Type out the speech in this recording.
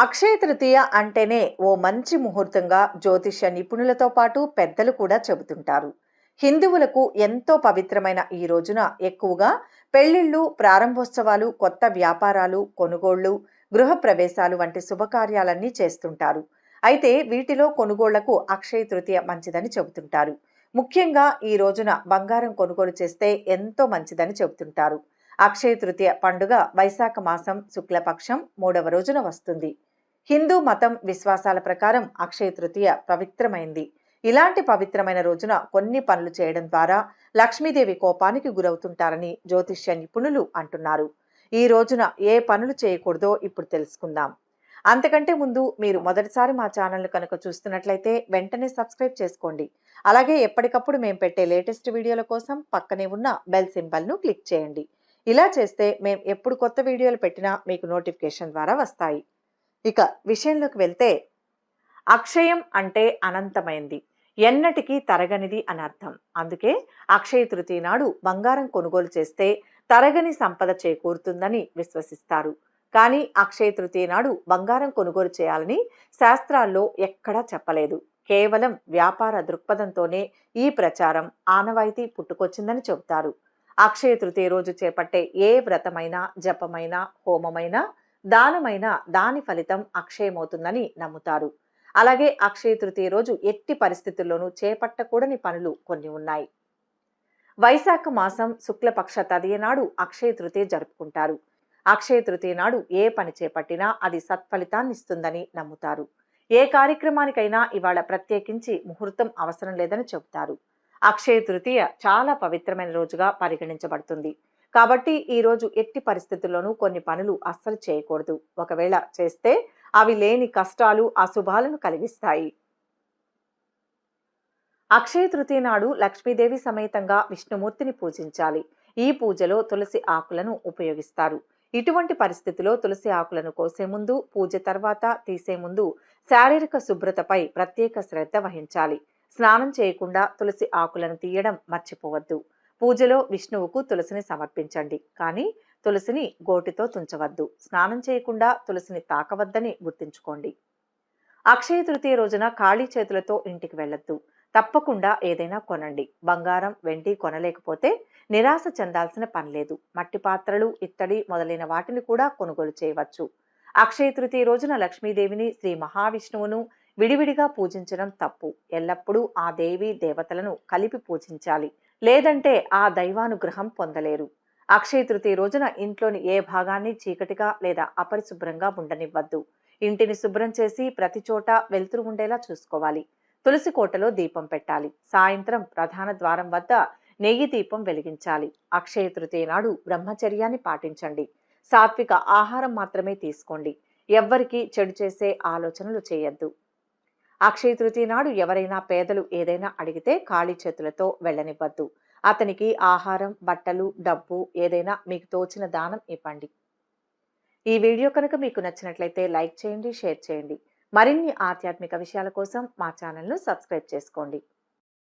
అక్షయ తృతీయ అంటేనే ఓ మంచి ముహూర్తంగా జ్యోతిష్య నిపుణులతో పాటు పెద్దలు కూడా చెబుతుంటారు. హిందువులకు ఎంతో పవిత్రమైన ఈ రోజున ఎక్కువగా పెళ్ళిళ్ళు ప్రారంభోత్సవాలు కొత్త వ్యాపారాలు కొనుగోళ్ళు గృహ ప్రవేశాలు వంటి శుభకార్యాలన్నీ చేస్తుంటారు. అయితే వీటిలో కొనుగోళ్ళకు అక్షయ తృతీయ మంచిదని చెబుతుంటారు. ముఖ్యంగా ఈ రోజున బంగారం కొనుగోలు చేస్తే ఎంతో మంచిదని చెబుతుంటారు. అక్షయ తృతీయ పండుగ వైశాఖ మాసం శుక్లపక్షం మూడవ రోజున వస్తుంది. హిందూ మతం విశ్వాసాల ప్రకారం అక్షయ తృతీయ పవిత్రమైంది. ఇలాంటి పవిత్రమైన రోజున కొన్ని పనులు చేయడం ద్వారా లక్ష్మీదేవి కోపానికి గురవుతుంటారని జ్యోతిష్య నిపుణులు అంటున్నారు. ఈ రోజున ఏ పనులు చేయకూడదో ఇప్పుడు తెలుసుకుందాం. అంతకంటే ముందు మీరు మొదటిసారి మా ఛానల్ను కనుక చూస్తున్నట్లయితే వెంటనే సబ్స్క్రైబ్ చేసుకోండి. అలాగే ఎప్పటికప్పుడు మేము పెట్టే లేటెస్ట్ వీడియోల కోసం పక్కనే ఉన్న బెల్ సింబల్ను క్లిక్ చేయండి. ఇలా చేస్తే మేము ఎప్పుడు కొత్త వీడియోలు పెట్టినా మీకు నోటిఫికేషన్ ద్వారా వస్తాయి. ఇక విషయంలోకి వెళ్తే అక్షయం అంటే అనంతమైంది. ఎన్నటికీ తరగనిది అని అర్థం. అందుకే అక్షయ తృతీయ నాడు బంగారం కొనుగోలు చేస్తే తరగని సంపద చేకూరుతుందని విశ్వసిస్తారు. కానీ అక్షయ తృతీయ నాడు బంగారం కొనుగోలు చేయాలని శాస్త్రాల్లో ఎక్కడా చెప్పలేదు. కేవలం వ్యాపార దృక్పథంతోనే ఈ ప్రచారం ఆనవాయితీ పుట్టుకొచ్చిందని చెబుతారు. అక్షయ తృతీయ రోజు చేపట్టే ఏ వ్రతమైనా జపమైనా హోమమైనా దానమైన దాని ఫలితం అక్షయమవుతుందని నమ్ముతారు. అలాగే అక్షయ తృతీయ రోజు ఎట్టి పరిస్థితుల్లోనూ చేపట్టకూడని పనులు కొన్ని ఉన్నాయి. వైశాఖ మాసం శుక్లపక్ష తదియ నాడు అక్షయ తృతీయ జరుపుకుంటారు. అక్షయ తృతీయ నాడు ఏ పని చేపట్టినా అది సత్ఫలితాన్ని ఇస్తుందని నమ్ముతారు. ఏ కార్యక్రమానికైనా ఇవాళ ప్రత్యేకించి ముహూర్తం అవసరం లేదని చెబుతారు. అక్షయ తృతీయ చాలా పవిత్రమైన రోజుగా పరిగణించబడుతుంది. కాబట్టి ఈరోజు ఎట్టి పరిస్థితుల్లోనూ కొన్ని పనులు అస్సలు చేయకూడదు. ఒకవేళ చేస్తే అవి లేని కష్టాలు అశుభాలను కలిగిస్తాయి. అక్షయ తృతీయ నాడు లక్ష్మీదేవి సమేతంగా విష్ణుమూర్తిని పూజించాలి. ఈ పూజలో తులసి ఆకులను ఉపయోగిస్తారు. ఇటువంటి పరిస్థితిలో తులసి ఆకులను కోసే ముందు పూజ తర్వాత తీసే ముందు శారీరక శుభ్రతపై ప్రత్యేక శ్రద్ధ వహించాలి. స్నానం చేయకుండా తులసి ఆకులను తీయడం మర్చిపోవద్దు. పూజలో విష్ణువుకు తులసిని సమర్పించండి. కానీ తులసిని గోటితో తుంచవద్దు. స్నానం చేయకుండా తులసిని తాకవద్దని గుర్తుంచుకోండి. అక్షయ తృతీయ రోజున ఖాళీ చేతులతో ఇంటికి వెళ్ళొద్దు. తప్పకుండా ఏదైనా కొనండి. బంగారం వెండి కొనలేకపోతే నిరాశ చెందాల్సిన పనిలేదు మట్టి పాత్రలు ఇత్తడి మొదలైన వాటిని కూడా కొనుగోలు చేయవచ్చు. అక్షయ తృతీయ రోజున లక్ష్మీదేవిని శ్రీ మహావిష్ణువును విడివిడిగా పూజించడం తప్పు. ఎల్లప్పుడూ ఆ దేవి దేవతలను కలిపి పూజించాలి. లేదంటే ఆ దైవానుగ్రహం పొందలేరు. అక్షయ తృతీయ రోజున ఇంట్లోని ఏ భాగాన్ని చీకటిగా లేదా అపరిశుభ్రంగా ఉండనివ్వద్దు. ఇంటిని శుభ్రం చేసి ప్రతి చోట వెలుతురు ఉండేలా చూసుకోవాలి. తులసి కోటలో దీపం పెట్టాలి. సాయంత్రం ప్రధాన ద్వారం వద్ద నెయ్యి దీపం వెలిగించాలి. అక్షయ తృతీయ నాడు బ్రహ్మచర్యాన్ని పాటించండి. సాత్విక ఆహారం మాత్రమే తీసుకోండి. ఎవ్వరికీ చెడు చేసే ఆలోచనలు చేయొద్దు. అక్షయ తృతీయ నాడు ఎవరైనా పేదలు ఏదైనా అడిగితే ఖాళీ చేతులతో వెళ్ళనివ్వద్దు. అతనికి ఆహారం బట్టలు డబ్బు ఏదైనా మీకు తోచిన దానం ఇవ్వండి. ఈ వీడియో కనుక మీకు నచ్చినట్లయితే లైక్ చేయండి షేర్ చేయండి. మరిన్ని ఆధ్యాత్మిక విషయాల కోసం మా ఛానల్ను సబ్స్క్రైబ్ చేసుకోండి.